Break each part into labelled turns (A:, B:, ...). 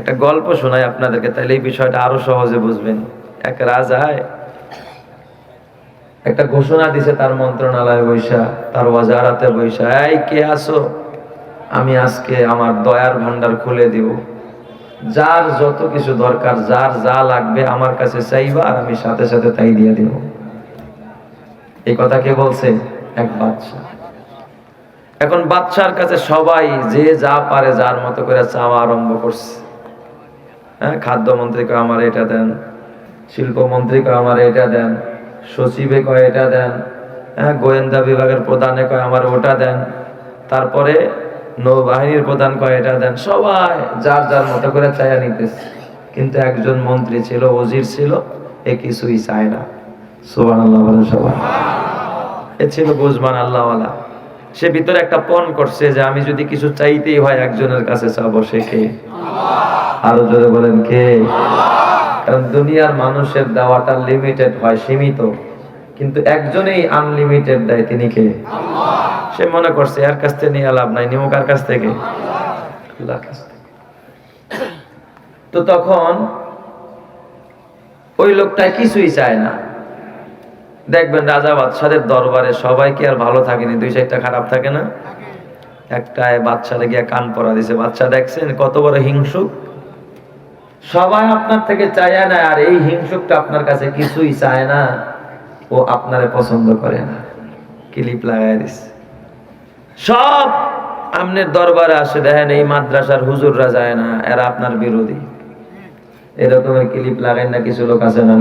A: একটা গল্প শোনাই আপনাদেরকে তাহলে এই বিষয়টা আরও সহজে বুঝবেন। এক রাজায় একটা ঘোষণা দিছে তার মন্ত্রণালয়ে বৈশা, তার ওয়াজারাতে বৈশা, এই কে আসো আমি আজকে আমার দয়ার ভান্ডার খুলে দিব। যার যত কিছু দরকার, যার যা লাগবে আমার কাছে চাইবা আর আমি সাথে সাথে তাই দিয়ে দিব। এই কথা কে বলছে? এক বাচ্চা এখন বাচ্চার কাছে সবাই যে যা পারে, যার মতো করে চাওয়া আরম্ভ করছে। হ্যাঁ খাদ্যমন্ত্রীকে আমার এটা দেন শিল্পমন্ত্রীকে আমার এটা দেন, সচিবে কয়, এটা দেন হ্যাঁ গোয়েন্দা বিভাগের প্রধানে কয়, আমার ওটা দেন, তারপরে নৌবাহিনীর প্রধান কয়, এটা দেন, সবাই যার যার মতো করে চাইয়া নিতেছে। কিন্তু একজন মন্ত্রী ছিল, ওজির ছিল, এ কিছুই চায় না। সুবান আল্লাহ সবাই। এ ছিল বুঝমান আল্লাহওয়ালা। সে ভিতরে একটা পণ করছে যে আমি যদি কিছু চাইতেই হয় একজনের কাছে চাবো, সে কে? আরও জোরে বলেন, কে? কারণ দুনিয়ার মানুষের দেওয়াটা লিমিটেড হয়, সীমিত। কিন্তু একজনেই আনলিমিটেড দেয়, তিনি কে? সে মনে করছে, এর কাছ থেকে নিয়ে লাভ নাই থেকে? আল্লাহর কাছ থেকে। তো তখন ওই লোকটা কিছুই চায় না। দেখবেন রাজা বাদশাদের দরবারে সবাই কি আর ভালো থাকেনি? দুই চারটা খারাপ থাকে না? একটায় বাচ্চারে গিয়া কান পরা দিছে বাচ্চা দেখছেন কত বড় হিংসুক? সবাই আপনার থেকে চায় না, আর এই হিংসুকটা আপনার কাছে কিছুই চায় না। ও আপনারে পছন্দ করে না। ক্লিপ লাগাই দিছে। সব আপনার দরবারে আসে, দেখেন এই মাদ্রাসার হুজুররা যায় না, এরা আপনার বিরোধী। এরকমের ক্লিপ লাগাই না কিছু লোক আছে না?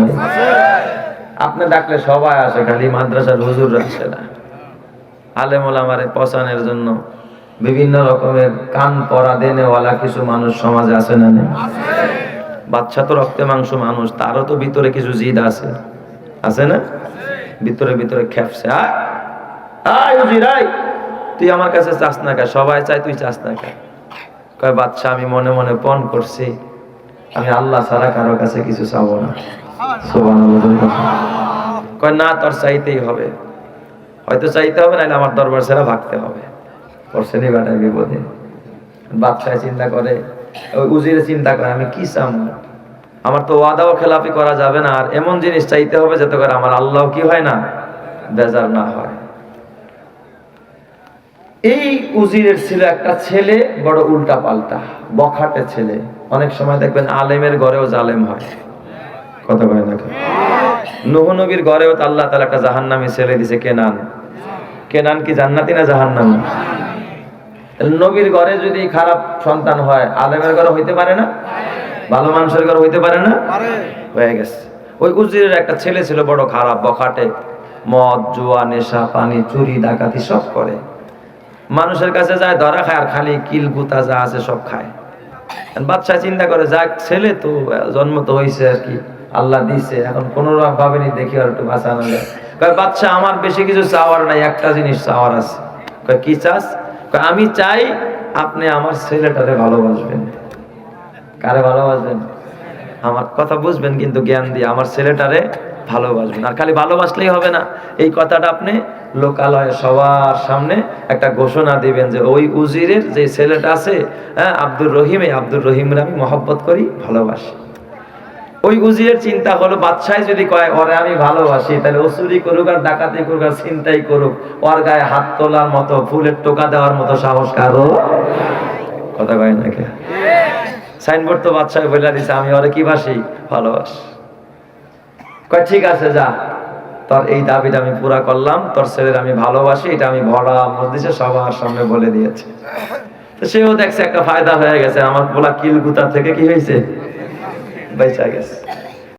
A: আপনি ডাকলে সবাই আসে, খালি মাদ্রাসার হুজুর আসে না। আলেমুল আমারে পচানের জন্য বিভিন্ন রকমের কান পরা দেনেওয়ালা কিছু মানুষ সমাজে আছে না নেই? বাচ্চা তো রক্তে মাংস মানুষ, তারও তো ভিতরে কিছু জিদ আছে। আছে না? ভিতরে ভিতরে খেপছে তুই আমার কাছে চাস না কা সবাই চাই তুই চাস না কা কয়, বাচ্চা, আমি মনে মনে পণ করছি। আমি আল্লাহ ছাড়া কারও কাছে কিছু চাবো না। না, তোর চাইতেই হবে। হয়তো চাইতে হবে নাহলে আমার দরবার ছেড়ে ভাগতে হবে। বিপদে। চিন্তা করে উজিরে চিন্তা করে, আমি কি চাম? আমার তো ওয়াদাও খেলাপি করা যাবে না, আর এমন জিনিস চাইতে হবে, যাতে করে আমার আল্লাহ কি হয় না, বেজার না হয়। এই উজিরের ছিল একটা ছেলে বড় উল্টা পাল্টা বখাটে ছেলে। অনেক সময় দেখবেন আলেমের ঘরেও জালেম হয়। কথা কয় না? নবীর ঘরেও তো আল্লাহ তাআলা একটা জাহান্নামী ছেলে দিছে কেনান। কেনান কি জান্নাতি না জাহান্নামী? নবীর ঘরে যদি খারাপ সন্তান হয় আলেমের ঘরে হইতে পারে না? ভালো মানুষের ঘরে হইতে পারে না? হয়ে গেছে। ওই উজিরের একটা ছেলে ছিল বড় খারাপ বখাটে মদ জুয়া নেশা পানি চুরি ডাকাতি সব করে। মানুষের কাছে যায়, ধরা খায় আর খালি কিল গুতা যা আছে সব খায়। বাচ্চা চিন্তা করে, যাক, ছেলে তো জন্ম তো হয়েছে আর কি, আল্লাহ দিছে, এখন কোনো ভাবেনি দেখি আর একটু বাঁচানো যায়। বাচ্চা আমার বেশি কিছু চাওয়ার নাই, একটা জিনিস চাওয়ার আছে। কি চাস? আমি চাই আপনি আমার ছেলেটারে ভালোবাসবেন। কারে ভালোবাসবেন? আমার কথা বুঝবেন, কিন্তু জ্ঞান দিয়ে, আমার ছেলেটারে ভালোবাসবেন। আর খালি ভালোবাসলেই হবে না। এই কথাটা আপনি লোকালয়ে সবার সামনে একটা ঘোষণা দিবেন যে ওই উজিরের যে ছেলেটা আছে হ্যাঁ আব্দুর রহিম আব্দুর রহিমরা আমি মহব্বত করি ভালোবাসি। ওই উজিরের চিন্তা হলো বাদশাহ যদি কয় ওরে আমি ভালোবাসি তাহলে ও চুরি করুক আর ডাকাতি করুক আর চিন্তাই করুক। ওর গায়ে হাত তোলার মতো ফুলের টোকা দেওয়ার মতো সাহস কারও কথা কয় না কে? সাইনবোর্ড তো বাচ্চাকে বলে দিছে আমি ওরে কি বাসি? ভালোবাস। কয়, ঠিক আছে, যা। তোর এই দাবিটা আমি পুরা করলাম। তোর ছেলের আমি ভালোবাসি, এটা আমি ভরা মসজিদে সবার সামনে বলে দিয়েছে। তো সেও দেখছে একটা ফায়দা হয়ে গেছে। আমার বলা কিল গুতা থেকে কি হয়েছে? বেঁচা গেছে।